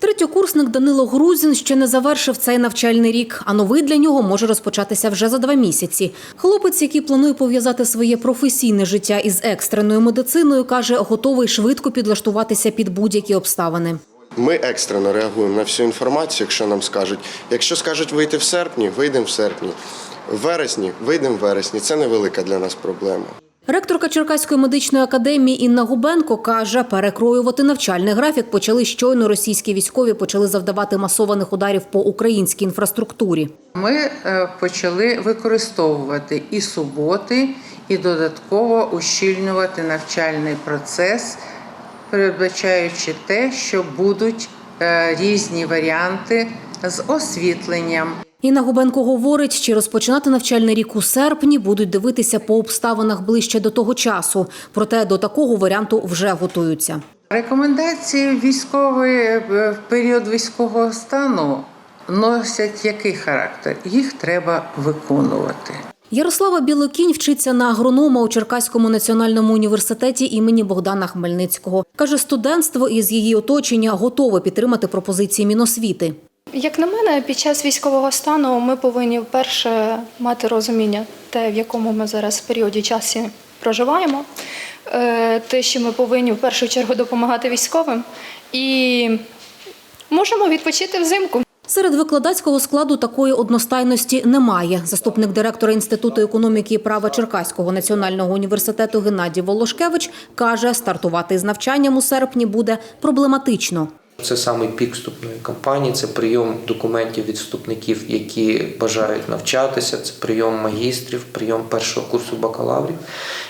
Третьокурсник Данило Грузін ще не завершив цей навчальний рік, а новий для нього може розпочатися вже за два місяці. Хлопець, який планує пов'язати своє професійне життя із екстреною медициною, каже, готовий швидко підлаштуватися під будь-які обставини. Ми екстрено реагуємо на всю інформацію, якщо нам скажуть. Якщо скажуть вийти в серпні, вийдемо в серпні. В вересні вийдемо в вересні. Це невелика для нас проблема. Ректорка Черкаської медичної академії Інна Губенко каже, перекроювати навчальний графік почали щойно російські військові почали завдавати масованих ударів по українській інфраструктурі. Ми е, почали використовувати і суботи, і додатково ущільнювати навчальний процес, передбачаючи те, що будуть е, різні варіанти з освітленням. Інна Губенко говорить, чи розпочинати навчальний рік у серпні будуть дивитися по обставинах ближче до того часу. Проте до такого варіанту вже готуються. Рекомендації військової е, в період військового стану носять який характер? Їх треба виконувати. Ярослава Білокінь вчиться на агронома у Черкаському національному університеті імені Богдана Хмельницького. Каже, студентство із її оточення готове підтримати пропозиції Міносвіти. Як на мене, під час військового стану ми повинні вперше мати розуміння, те, в якому ми зараз в періоді часу проживаємо, е, те, що ми повинні в першу чергу допомагати військовим, і можемо відпочити взимку. Серед викладацького складу такої одностайності немає. Заступник директора Інституту економіки і права Черкаського національного університету Геннадій Волошкевич каже, стартувати з навчанням у серпні буде проблематично. Це саме пік вступної кампанії, це прийом документів від вступників, які бажають навчатися, це прийом магістрів, прийом першого курсу бакалаврів.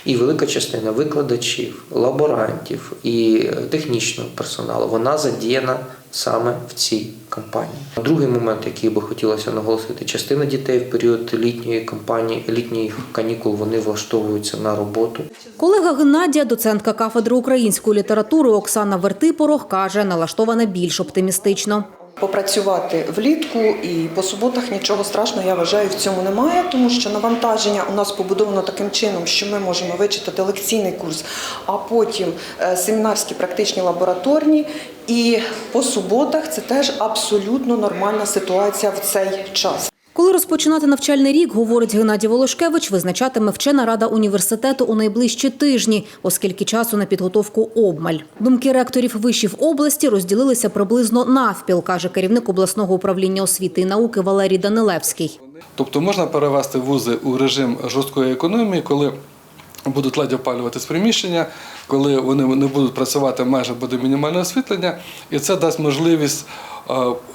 І велика частина викладачів, лаборантів і технічного персоналу вона задіяна саме в цій кампанії. Другий момент, який би хотілося наголосити, частина дітей в період літньої кампанії, літніх канікул вони влаштовуються на роботу. Колега Геннадія, доцентка кафедри української літератури Оксана Вертипорох, каже, налаштована більш оптимістично. Попрацювати влітку і по суботах нічого страшного, я вважаю, в цьому немає, тому що навантаження у нас побудовано таким чином, що ми можемо вичитати лекційний курс, а потім е, семінарські практичні лабораторні. І по суботах це теж абсолютно нормальна ситуація в цей час. Коли розпочинати навчальний рік, говорить Геннадій Волошкевич, визначатиме вчена рада університету у найближчі тижні, оскільки часу на підготовку обмаль. Думки ректорів вишів області розділилися приблизно навпіл, каже керівник обласного управління освіти і науки Валерій Данилевський. Тобто можна перевести вузи у режим жорсткої економії, коли будуть ледь опалюватись приміщення, коли вони не будуть працювати, майже буде мінімальне освітлення, і це дасть можливість е,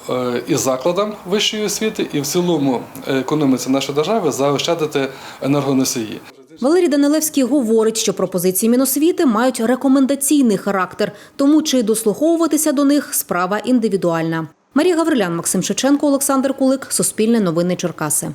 е, і закладам вищої освіти, і в цілому економіці нашої держави заощадити енергоносії. Валерій Данилевський говорить, що пропозиції Міносвіти мають рекомендаційний характер, тому чи дослуховуватися до них справа індивідуальна. Марія Гаврилян, Максим Шевченко, Олександр Кулик, Суспільне новини Черкаси.